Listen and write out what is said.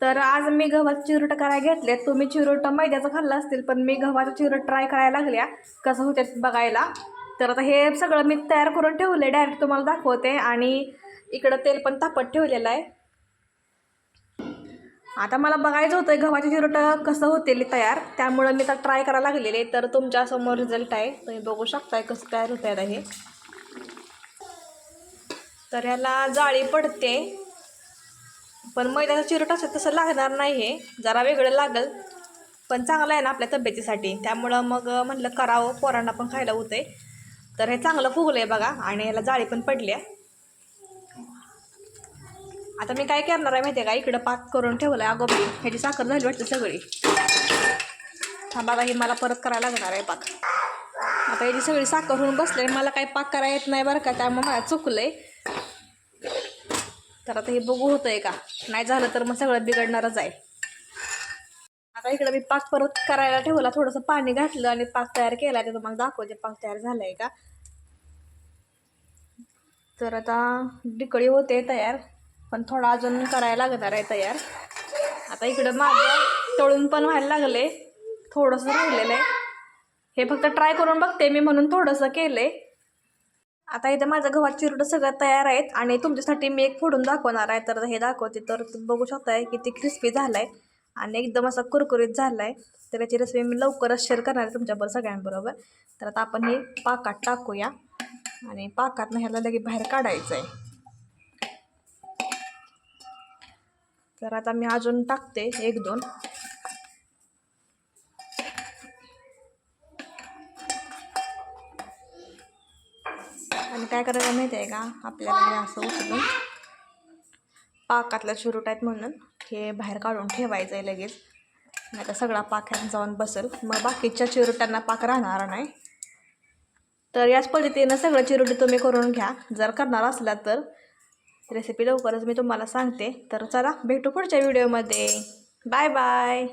तर आज मी गव्हाचं चिरोट करायला घेतले तुम्ही चिरोट मैद्याचं खाल्लं असतील पण मी गव्हाचं चिरोट ट्राय करायला लागल्या. कसं होते बघायला. तर आता हे सगळं मी तयार करून ठेवलं आहे डायरेक्ट तुम्हाला दाखवते. आणि इकडं तेल पण तापत ठेवलेलं आहे. आता मला बघायचं होतं गव्हाचे चिरोट कसं होतील तयार. त्यामुळं मी तर ट्राय करायला लागलेले. तर तुमच्यासमोर रिझल्ट आहे. तुम्ही बघू शकताय कसं तयार होत आहे हे. तर ह्याला जाळी पडते. पण मैद्याचा चिरोट असेल तसं लागणार नाही हे जरा वेगळं लागल. पण चांगलं आहे ना आपल्या तब्येतीसाठी. त्यामुळं मग म्हटलं करावं पोरांना पण खायला होतंय. तर हे चांगलं फुगलं आहे बघा आणि ह्याला जाळी पण पडली आहे आता मी काय करणार आहे माहिती आहे का? इकडं पाक करून ठेवलं आहे अगोदर. ह्याची साखर झाली वाटते सगळी. थांबा बघा ही मला परत करायला लागणार आहे पाक. आता याची सगळी साखर होऊन बसले मला काही पाक करायला येत नाही बरं का? त्यामुळे मला चुकलं आहे तर आता हे बघू होतंय का? नाही झालं तर मग सगळं बिघडणारच आहे. आता इकडं मी पाक परत करायला ठेवला. थोडंसं पाणी घातलं आणि पाक तयार केला. ते तुम्हाला दाखवते पाक तयार झाला आहे का? तर आता डिकळी होते तयार पण थोडा अजून करायला लागणार आहे तयार. आता इकडं माझं तळून पण व्हायला लागले थोडंसं राहिलेलं आहे. हे फक्त ट्राय करून बघते मी म्हणून थोडंसं केलं आहे आता इथं माझं गव्हात चिरडं सगळं तयार आहेत आणि तुमच्यासाठी मी एक फोडून दाखवणार आहे. तर हे दाखवते. तर तुम्ही बघू शकताय किती क्रिस्पी झाला आहे आणि एकदम असा कुरकुरीत झाला आहे तर याची रेसिपी मी लवकरच शेअर करणार आहे तुमच्याबरोबर सगळ्यांबरोबर. तर आता आपण हे पाकात टाकूया. आणि पाकात ह्याला लगे बाहेर काढायचं आहे तर आता मी अजून टाकते एक दोन. काय करायचं माहिती आहे का? आपल्याला हे असं उचलून पाकातला चिरूट आहेत म्हणून हे बाहेर काढून ठेवायचं आहे लगेच. नाही तर सगळा पाक ह्यात जाऊन बसेल. मग बाकीच्या चिरुट्यांना पाक राहणार नाही. तर याच पद्धतीनं सगळं चिरुटी तुम्ही करून घ्या. जर करणार असला तर रेसिपी लवकरच मी तुम्हाला सांगते. तर चला भेटू पुढच्या व्हिडिओमध्ये बाय बाय